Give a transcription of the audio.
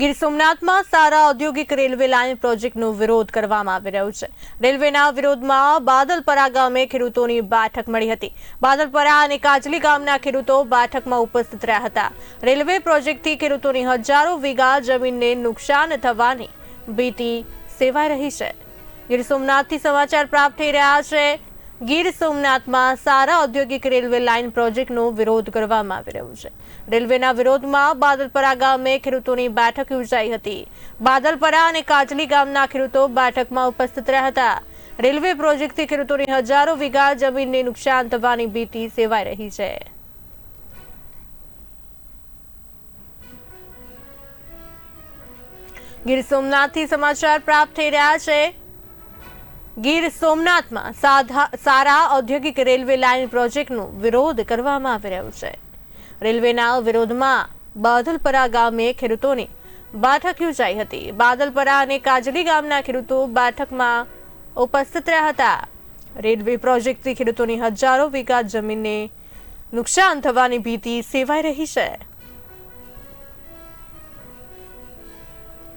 ગીર સોમનાથમાં સારા ઔદ્યોગિક railway line પ્રોજેક્ટનો વિરોધ કરવામાં આવી રહ્યો છે. રેલવેના વિરોધમાં બાદલપરા ગામે ખેડૂતોની બેઠક મળી હતી. બાદલપરા અને કાજલી ગામના ખેડૂતો બેઠકમાં ઉપસ્થિત રહ્યા હતા. રેલવે પ્રોજેક્ટથી ખેડૂતોની હજારો વીઘા જમીનને નુકસાન થવાની ભીતિ સેવાઈ રહી છે. ગીર સોમનાથથી સમાચાર પ્રાપ્ત થઈ રહ્યા છે. ગીર સોમનાથમાં સારા ઔદ્યોગિક રેલવે લાઇન પ્રોજેક્ટનો વિરોધ કરવામાં આવી રહ્યો છે. રેલવેના વિરોધમાં બાદલપરા ગામે ખેડૂતોની બેઠક યોજાઈ હતી. બાદલપરા અને કાજલી ગામના ખેડૂતો બેઠકમાં ઉપસ્થિત રહ્યા હતા. રેલવે પ્રોજેક્ટથી ખેડૂતોની હજારો વીઘા જમીનને નુકસાન થવાની ભીતિ સેવાઈ રહી છે. ગીર સોમનાથથી સમાચાર પ્રાપ્ત થઈ રહ્યા છે. ગીર સોમનાથમાં સારા ઔદ્યોગિક રેલવે લાઇન પ્રોજેક્ટનો વિરોધ કરવામાં આવી રહ્યો છે. રેલવેના વિરોધમાં બાદલપરા ગામે ખેડૂતોની બેઠક યોજાઈ હતી. બાદલપરા અને કાજલી ગામના ખેડૂતો બેઠકમાં ઉપસ્થિત રહ્યા હતા. રેલવે પ્રોજેક્ટથી ખેડૂતોની હજારો વીઘા જમીનને નુકસાન થવાની ભીતિ સેવાઈ રહી છે.